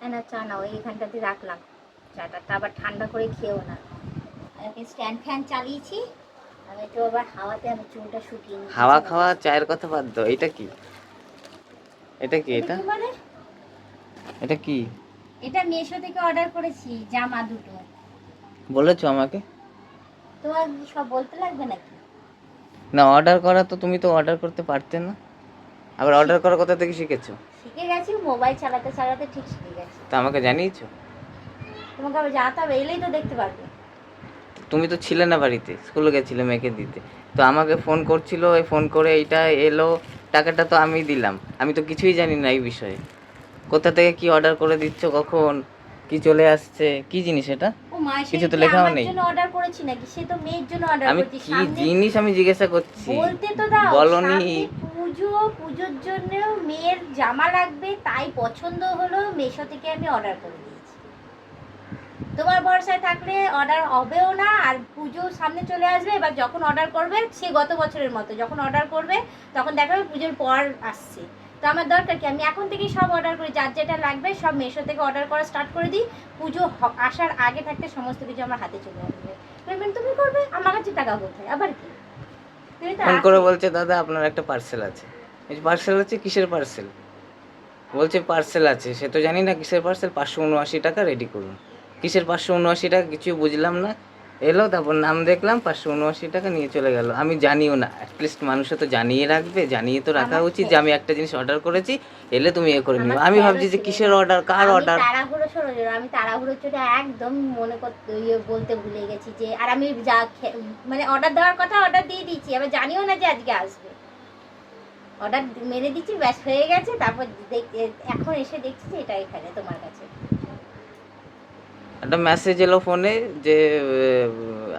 না চা না ওই এখানটাতে রাখলাম। চাটা তা আবার ঠান্ডা করে খেয়েও না। আমি স্ট্যান্ড ফ্যান চালিয়েছি আমি একটু আবার হাওয়াতে আমি চুলটা শুকিয়ে। হাওয়া খাওয়া চায়ের কথা বাদ দাও এটা কি? এটা কি এটা এটা? কি এটা মেশো থেকে অর্ডার করেছি জামা দুটো। বলেছ আমাকে? তোমার সব বলতে লাগবে নাকি? না অর্ডার করা তো তুমি তো অর্ডার করতে পারতে না। আবার অর্ডার করার কথা থেকে শিখেছো। শিখে গেছি মোবাইল চালাতে চালাতে ঠিক শিখে গেছি। তা আমাকে জানিয়েছো? তোমাকে আবার জানাতে হবে এলেই তো দেখতে পারবে। তুমি তো ছিলে না বাড়িতে স্কুলে গেছিলে মেয়েকে দিতে। তো আমাকে ফোন করছিল এই ফোন করে এইটা এলো টাকাটা তো আমি দিলাম। আমি তো কিছুই জানি না এই বিষয়ে। কোথা থেকে কি অর্ডার করে দিচ্ছ কখন কি চলে আসছে কি জিনিস এটা? কিছু তো লেখাও নেই। জন্য অর্ডার করেছি নাকি? সে তো মেয়ের জন্য অর্ডার আমি করেছি কি জিনিস আমি জিজ্ঞাসা করছি? বলতে তো দাও বলনি। পুজো, পুজোর জন্য মেয়ের জামা লাগবে, তাই পছন্দ হলো, মেশো থেকে আমি অর্ডার করে দিয়েছি। তোমার ভরসায় থাকলে অর্ডার হবেও না, আর পুজো সামনে চলে আসবে, এবার যখন অর্ডার করবে, সে গত বছরের মতো, যখন অর্ডার করবে, তখন দেখা যাবে পুজোর পর আসছে। তো আমার দরকার কি? আমি এখন থেকেই সব অর্ডার করি, যার যেটা লাগবে, সব মেশো থেকে অর্ডার করা স্টার্ট করে দিই। পুজো আসার আগে থাকতে সমস্ত কিছু আমার হাতে চলে আসবে। পেমেন্ট তুমি করবে? আমার কাছে টাকা কোথায়? আবার কি? ফোন করে বলছে দাদা আপনার একটা পার্সেল আছে। পার্সেল আছে কিসের পার্সেল বলছে পার্সেল আছে। সে তো জানি না কিসের পার্সেল পাঁচশো উনআশি টাকা রেডি করুন। কিসের পাঁচশো উনআশি টাকা কিছু বুঝলাম না। এলো তারপর নাম দেখলাম পাঁচশো উনআশি টাকা নিয়ে চলে গেল। আমি জানিও না অ্যাটলিস্ট মানুষে তো জানিয়ে রাখবে জানিয়ে তো রাখা উচিত যে আমি একটা জিনিস অর্ডার করেছি এলে তুমি এ করে নিও। আমি ভাবছি যে কিসের অর্ডার কার অর্ডার তাড়াহুড়ো শোনো আমি তাড়াহুড়ো চোটে একদম মনে করতে ইয়ে বলতে ভুলে গেছি যে আর আমি যা মানে অর্ডার দেওয়ার কথা অর্ডার দিয়ে দিচ্ছি এবার জানিও না যে আজকে আসবে। অর্ডার মেরে দিচ্ছি ব্যাস হয়ে গেছে তারপর দেখ- এখন এসে দেখছি যে এটা এখানে তোমার কাছে। একটা মেসেজ এলো ফোনে যে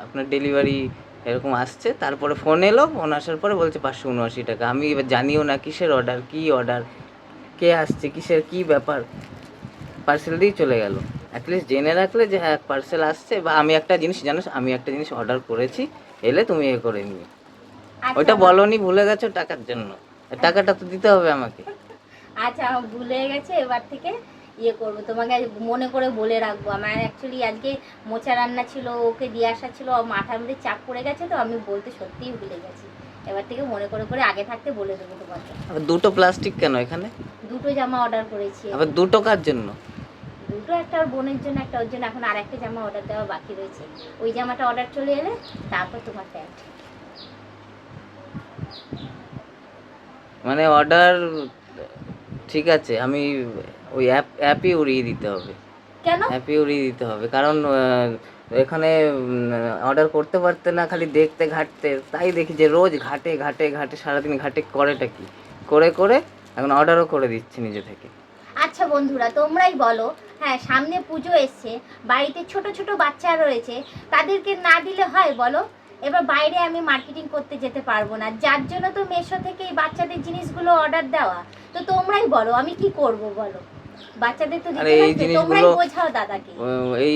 আপনার ডেলিভারি এরকম আসছে তারপরে ফোন এলো ফোন আসার পরে বলছে পাঁচশো উনআশি টাকা। আমি এবার জানিও না কিসের অর্ডার কি অর্ডার কে আসছে কিসের কি ব্যাপার। পার্সেল দিয়ে চলে গেল। অ্যাটলিস্ট জেনে রাখলে যে হ্যাঁ পার্সেল আসছে বা আমি একটা জিনিস জানো আমি একটা জিনিস অর্ডার করেছি এলে তুমি এ করে নিও। আচ্ছা, ওইটা বলনি ভুলে গেছো টাকার জন্য। টাকাটা তো দিতে হবে আমাকে। আচ্ছা ভুলে গেছে এবার থেকে ইয়ে করব। তোমাকে মনে করে বলে রাখব। আমার অ্যাকচুয়ালি আজকে মোচা রান্না ছিল ওকে দিয়ে আসা ছিল মাথার মধ্যে চাপ পড়ে গেছে তো আমি বলতে সত্যিই ভুলে গেছি। এবার থেকে মনে করে করে আগে থাকতে বলে দেবো তোমাকে। আবার দুটো প্লাস্টিক কেন এখানে? দুটো জামা অর্ডার করেছি। আবার দুটো কার জন্য? দুটো একটা ওর বোনের জন্য একটা ওর জন্য। এখন আর একটা জামা অর্ডার দেওয়া বাকি রয়েছে। ওই জামাটা অর্ডার চলে এলে তারপর তোমার প্যান্ট। মানে অর্ডার ঠিক আছে আমি ওই অ্যাপ অ্যাপই উড়িয়ে দিতে হবে। কেন? অ্যাপই উড়িয়ে দিতে হবে কারণ এখানে অর্ডার করতে পারতে না খালি দেখতে ঘাটতে তাই দেখি যে রোজ ঘাটে ঘাটে ঘাটে সারাদিন ঘাটে করেটা কি? করে করে এখন অর্ডারও করে দিচ্ছি নিজে থেকে। আচ্ছা বন্ধুরা তোমরাই বলো হ্যাঁ সামনে পুজো এসছে বাড়িতে ছোট ছোট বাচ্চা রয়েছে তাদেরকে না দিলে হয় বলো? এবার বাইরে আমি মার্কেটিং করতে যেতে পারব না। যার জন্য তো মেশো থেকে এই বাচ্চাদের জিনিসগুলো অর্ডার দেওয়া। তো তোমরাই বলো আমি কি করব বলো? বাচ্চাদের তো দিতে এই লাগবে তোমরাই জিনিসগুলো- বোঝাও দাদাকে। এই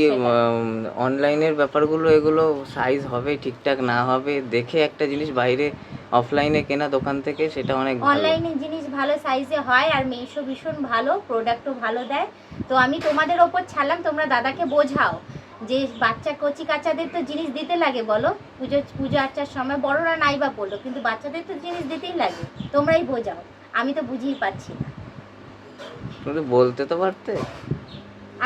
অনলাইনের ব্যাপারগুলো এগুলো সাইজ হবে ঠিকঠাক না হবে দেখে একটা জিনিস বাইরে অফলাইনে কেনা দোকান থেকে সেটা অনেক অনলাইনে জিনিস ভালো সাইজে হয় আর মেশো ভীষণ ভালো প্রোডাক্টও ভালো দেয়। তো আমি তোমাদের ওপর ছাড়লাম তোমরা দাদাকে বোঝাও। যে বাচ্চা কচি কাচাদের তো জিনিস দিতে লাগে বলো? পুজো পুজো আর্চার সময় বড়রা নাই বা বলল কিন্তু বাচ্চাদের তো জিনিস দিতেই লাগে। তোমরাই বোঝাও আমি তো বুঝিয়ে পাচ্ছি না। তুমি বলতে তো পারতে।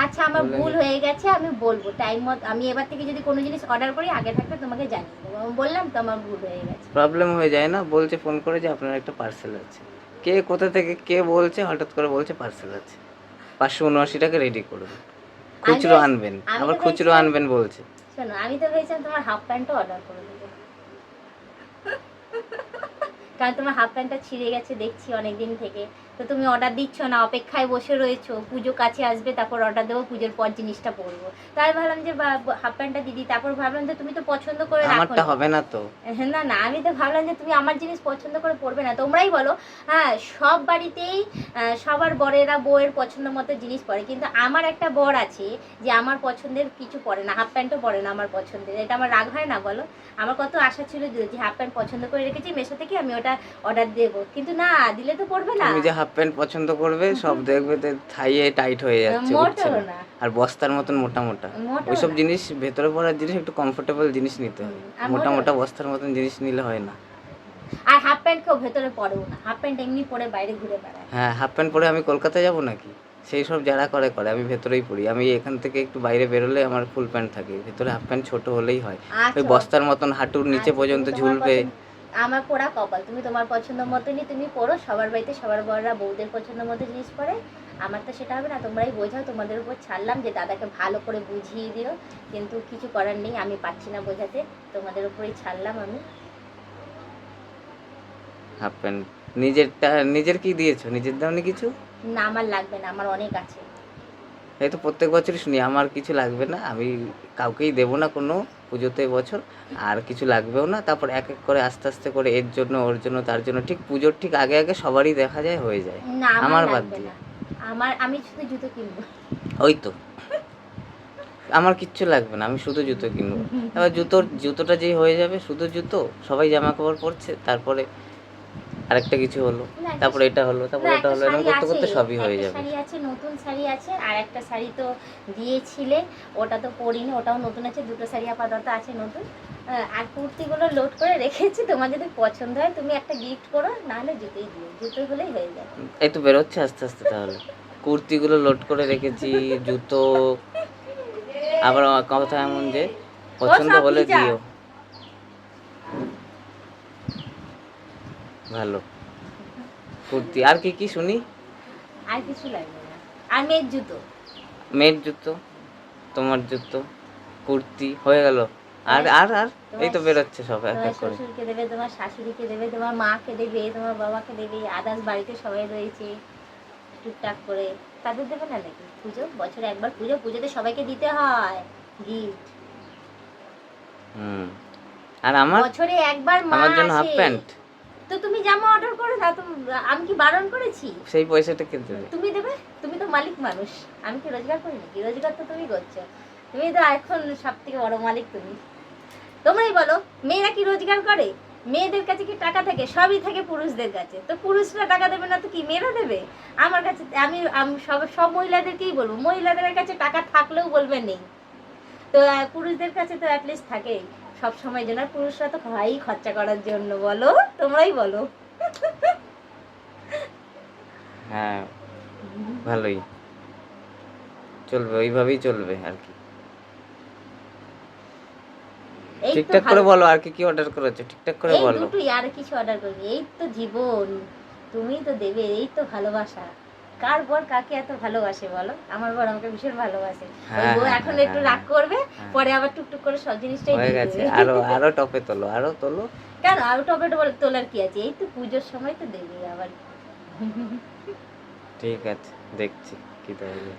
আচ্ছা আমার ভুল হয়ে গেছে আমি বলব। টাইম মত আমি এবার থেকে যদি কোনো জিনিস অর্ডার করি আগে থাকতে তোমাকে জানিয়ে দেবো। আমি বললাম তো আমার ভুল হয়ে গেছে। প্রবলেম হয়ে যায় না বলছে ফোন করে যে আপনার একটা পার্সেল আছে। কে কোথা থেকে কে বলছে হঠাৎ করে বলছে পার্সেল আছে। পাঁচশো উনআশি টাকা রেডি করবে খুচরো আনবেন আবার খুচরো আনবেন বলছে। শোনো আমি তো ভেবেছিলাম তোমার হাফ প্যান্টও অর্ডার করে দেবো। কারণ তোমার হাফ প্যান্টটা ছিঁড়ে গেছে দেখছি অনেক দিন থেকে। তো তুমি অর্ডার দিচ্ছ না অপেক্ষায় বসে রয়েছো পুজো কাছে আসবে তারপর অর্ডার দেবো পুজোর পর জিনিসটা পরবো। তাই ভাবলাম যে হাফ প্যান্টটা দিদি তারপর ভাবলাম যে তুমি তো পছন্দ করে আমারটা হবে না তো। না না আমি তো ভাবলাম যে তুমি আমার জিনিস পছন্দ করে পরবে না। তোমরাই বলো হ্যাঁ সব বাড়িতেই সবার বরেরা বউয়ের পছন্দ মতো জিনিস পরে কিন্তু আমার একটা বর আছে যে আমার পছন্দের কিছু পরে না হাফ প্যান্টও পরে না আমার পছন্দের। এটা আমার রাগ হয় না বলো? আমার কত আশা ছিল যে হাফ প্যান্ট পছন্দ করে রেখেছি মেশো থেকে আমি ওটা অর্ডার দেবো। কিন্তু না দিলে তো পড়বে না। হাফ প্যান্ট পছন্দ করবে সব দেখবে থাইয়ে টাইট হয়ে যাচ্ছে উঠছে না? আর বস্তার মতন মোটা মোটা। ওইসব জিনিস ভেতরে পড়ার জিনিস একটু কমফোর্টেবল জিনিস নিতে হয় মোটা মোটা বস্তার মতন জিনিস নিলে হয় না। আর হাফ প্যান্ট কেউ ভেতরে পরেও না। হাফ প্যান্ট এমনি পরে বাইরে ঘুরে বেড়ায়। হ্যাঁ হাফ প্যান্ট পরে আমি কলকাতায় যাব নাকি? সেই সব যারা করে করে আমি ভেতরেই পড়ি। আমি এখান থেকে একটু বাইরে বেরোলে আমার ফুল প্যান্ট থাকে। ভেতরে হাফ প্যান্ট ছোট হলেই হয়। ওই আচ্ছা বস্তার মতন হাঁটুর নিচে আচ্ছা, পর্যন্ত ঝুলবে। আমার পোড়া কপাল। তুমি তোমার পছন্দ মতনই তুমি পড়ো সবার বাড়িতে সবার বড়রা বউদের পছন্দ মতো জিনিস পরে। আমার তো সেটা হবে না তোমরাই বোঝাও তোমাদের উপর ছাড়লাম যে দাদাকে ভালো করে বুঝিয়ে দিও। কিন্তু কিছু করার নেই আমি পাচ্ছি না বোঝাতে তোমাদের উপরেই ছাড়লাম আমি। Half pant. নিজেরটা নিজের কি দিয়েছ? নিজের দাওনি কিছু? না আমার লাগবে না আমার অনেক আছে। এই তো প্রত্যেক বছরই শুনি আমার কিছু লাগবে না আমি কাউকেই দেবো না কোনো পুজোতে বছর আর কিছু লাগবেও না। তারপর এক এক করে আস্তে আস্তে করে এর জন্য ওর জন্য তার জন্য ঠিক পুজোর ঠিক আগে আগে সবারই দেখা যায় হয়ে যায়। আমার বাদ দিয়ে। আমার আমি শুধু জুতো কিনবো। ওই তো। আমার কিচ্ছু লাগবে না আমি শুধু জুতো কিনবো। এবার জুতোর জুতোটা যেই হয়ে যাবে শুধু জুতো সবাই জামা কাপড় পরছে তারপরে আরেকটা কিছু হলো। তারপরে এটা হলো তারপরে এটা হলো এরকম করতে করতে সবই হয়ে যাবে। শাড়ি আছে নতুন শাড়ি আছে আর একটা শাড়ি তো দিয়েছিলে ওটা তো পরিনি ওটাও নতুন আছে দুটো শাড়ি আপাতত আছে নতুন। আর কুর্তিগুলো লোড করে রেখেছি তোমার যদি পছন্দ হয় তুমি একটা গিফট করো নাহলে জুতোই দিও জুতো হলেই হয়ে যাবে। এই তো বেরোচ্ছে আস্তে আস্তে তাহলে। কুর্তিগুলো লোড করে রেখেছি জুতো। আবার কথা এমন যে পছন্দ হলে দিও। ভালো। কুর্তি। আর কি কি শুনি? আর কিছু লাগবে না। আর মেয়ের জুতো। মেয়ের জুতো তোমার জুতো কুর্তি হয়ে গেল। আর আর আর? এই তো বেরোচ্ছে সব এক এক করে। শ্বশুরকে দেবে তোমার শাশুড়িকে দেবে তোমার মাকে দেবে তোমার বাবাকে দেবে আদার্স বাড়িতে সবাই রয়েছে টুকটাক করে। তাদের দেবে না নাকি? পুজো? বছরে একবার পুজো। পুজোতে সবাইকে দিতে হয়। গিফট হুম। আর আমার? বছরে একবার মা আমার জন্য হাফ প্যান্ট তো তুমি জামা অর্ডার করো না তুমি আমি কি বারণ করেছি? সেই পয়সাটা কে দেবে? তুমি দেবে? তুমি তো মালিক মানুষ। আমি কি রোজগার করি নাকি? রোজগার তো তুমি করছ। তুমি তো এখন সব থেকে বড় মালিক তুমি। তোমরাই বলো মেয়েরা কি রোজগার করে? মেয়েদের কাছে কি টাকা থাকে? সবই থাকে পুরুষদের কাছে। তো পুরুষরা টাকা দেবে না তো কি মেয়েরা দেবে? আমার কাছে আমি আমি সব সব মহিলাদেরকেই বলব। মহিলাদের কাছে টাকা থাকলেও বলবে নেই। তো পুরুষদের কাছে তো অ্যাটলিস্ট থাকেই। সব সময় জন্য পুরুষরা তো হয় খরচা করার জন্য বলো? তোমরাই বলো। হ্যাঁ ভালোই। চলবে ওইভাবেই চলবে আর কি। ঠিকঠাক করে বলো আর কি কি অর্ডার করেছ? ঠিকঠাক করে বলো। এই দুটোই আর কিছু অর্ডার করবি। এই তো জীবন তুমি তো দেবে এই তো ভালোবাসা। কার বর কাকে এত ভালোবাসে বলো? আমার বর আমাকে ভীষণ ভালোবাসে। ওই হ্যাঁ, হ্যাঁ, এখন একটু। রাগ করবে হ্যাঁ। পরে আবার টুকটুক করে সব জিনিসটাই হয়ে গেছে। আরও আরও টপে তোলো আরও তোলো। কেন? আরও টপে বলে তোলার কি আছে? এই তো পুজোর সময় তো দেবে আবার। ঠিক আছে দেখছি কি তাহলে